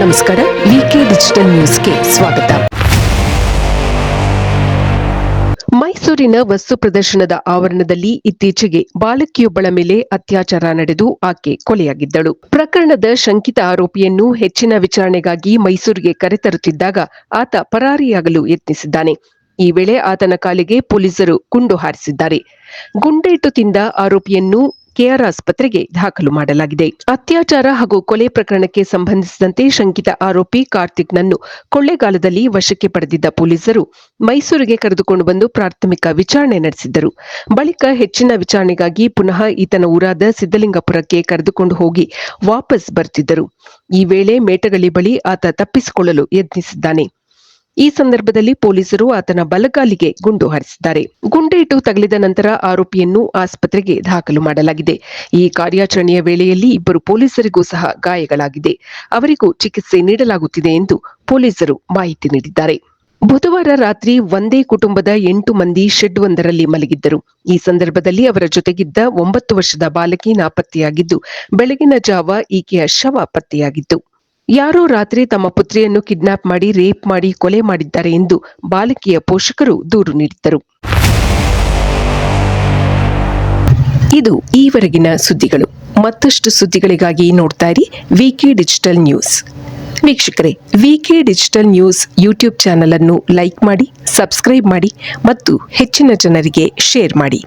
ನಮಸ್ಕಾರ ವಿಕೆ ಡಿಜಿಟಲ್ ನ್ಯೂಸ್ಗೆ ಸ್ವಾಗತ. ಮೈಸೂರಿನ ವಸ್ತು ಪ್ರದರ್ಶನದ ಆವರಣದಲ್ಲಿ ಇತ್ತೀಚೆಗೆ ಬಾಲಕಿಯೊಬ್ಬಳ ಮೇಲೆ ಅತ್ಯಾಚಾರ ನಡೆದು ಆಕೆ ಕೊಲೆಯಾಗಿದ್ದಳು. ಪ್ರಕರಣದ ಶಂಕಿತ ಆರೋಪಿಯನ್ನು ಹೆಚ್ಚಿನ ವಿಚಾರಣೆಗಾಗಿ ಮೈಸೂರಿಗೆ ಕರೆತರುತ್ತಿದ್ದಾಗ ಆತ ಪರಾರಿಯಾಗಲು ಯತ್ನಿಸಿದ್ದಾನೆ. ಈ ವೇಳೆ ಆತನ ಕಾಲಿಗೆ ಪೊಲೀಸರು ಗುಂಡು ಹಾರಿಸಿದ್ದಾರೆ. ಗುಂಡೇಟು ತಿಂದ ಆರೋಪಿಯನ್ನು ಕೆಆರ್ ಆಸ್ಪತ್ರೆಗೆ ದಾಖಲು ಮಾಡಲಾಗಿದೆ. ಅತ್ಯಾಚಾರ ಹಾಗೂ ಕೊಲೆ ಪ್ರಕರಣಕ್ಕೆ ಸಂಬಂಧಿಸಿದಂತೆ ಶಂಕಿತ ಆರೋಪಿ ಕಾರ್ತಿಕ್ನನ್ನು ಕೊಳ್ಳೆಗಾಲದಲ್ಲಿ ವಶಕ್ಕೆ ಪಡೆದಿದ್ದ ಪೊಲೀಸರು ಮೈಸೂರಿಗೆ ಕರೆದುಕೊಂಡು ಬಂದು ಪ್ರಾಥಮಿಕ ವಿಚಾರಣೆ ನಡೆಸಿದ್ದರು. ಬಳಿಕ ಹೆಚ್ಚಿನ ವಿಚಾರಣೆಗಾಗಿ ಪುನಃ ಈತನ ಊರಾದ ಸಿದ್ದಲಿಂಗಪುರಕ್ಕೆ ಕರೆದುಕೊಂಡು ಹೋಗಿ ವಾಪಸ್ ಬರ್ತಿದ್ದರು. ಈ ವೇಳೆ ಮೇಟಗಳಿ ಬಳಿ ಆತ ತಪ್ಪಿಸಿಕೊಳ್ಳಲು ಯತ್ನಿಸಿದ್ದಾನೆ. ಈ ಸಂದರ್ಭದಲ್ಲಿ ಪೊಲೀಸರು ಆತನ ಬಲಗಾಲಿಗೆ ಗುಂಡು ಹಾರಿಸಿದ್ದಾರೆ. ಗುಂಡೇಟು ತಗಲಿದ ನಂತರ ಆರೋಪಿಯನ್ನು ಆಸ್ಪತ್ರೆಗೆ ದಾಖಲು ಮಾಡಲಾಗಿದೆ. ಈ ಕಾರ್ಯಾಚರಣೆಯ ವೇಳೆಯಲ್ಲಿ ಇಬ್ಬರು ಪೊಲೀಸರಿಗೂ ಸಹ ಗಾಯಗಳಾಗಿದೆ. ಅವರಿಗೂ ಚಿಕಿತ್ಸೆ ನೀಡಲಾಗುತ್ತಿದೆ ಎಂದು ಪೊಲೀಸರು ಮಾಹಿತಿ ನೀಡಿದ್ದಾರೆ. ಬುಧವಾರ ರಾತ್ರಿ ಒಂದೇ ಕುಟುಂಬದ ಎಂಟು ಮಂದಿ ಶೆಡ್ ಒಂದರಲ್ಲಿ ಮಲಗಿದ್ದರು. ಈ ಸಂದರ್ಭದಲ್ಲಿ ಅವರ ಜೊತೆಗಿದ್ದ ಒಂಬತ್ತು ವರ್ಷದ ಬಾಲಕಿ ನಾಪತ್ತೆಯಾಗಿದ್ದು, ಬೆಳಗಿನ ಜಾವ ಈಕೆಯ ಶವ ಪತ್ತೆಯಾಗಿತ್ತು. ಯಾರೋ ರಾತ್ರಿ ತಮ್ಮ ಪುತ್ರಿಯನ್ನು ಕಿಡ್ನಾಪ್ ಮಾಡಿ, ರೇಪ್ ಮಾಡಿ, ಕೊಲೆ ಮಾಡಿದ್ದಾರೆ ಎಂದು ಬಾಲಕಿಯ ಪೋಷಕರು ದೂರು ನೀಡಿದ್ದರು. ಇದು ಈವರೆಗಿನ ಸುದ್ದಿಗಳು. ಮತ್ತಷ್ಟು ಸುದ್ದಿಗಳಿಗಾಗಿ ನೋಡ್ತಾ ಇರಿ ವಿಕೆ ಡಿಜಿಟಲ್ ನ್ಯೂಸ್ ವೀಕ್ಷಕರೇ VK digital news YouTube channel ಅನ್ನು ಲೈಕ್ ಮಾಡಿ, ಸಬ್ಸ್ಕ್ರೈಬ್ ಮಾಡಿ ಮತ್ತು ಹೆಚ್ಚಿನ ಜನರಿಗೆ ಶೇರ್ ಮಾಡಿ.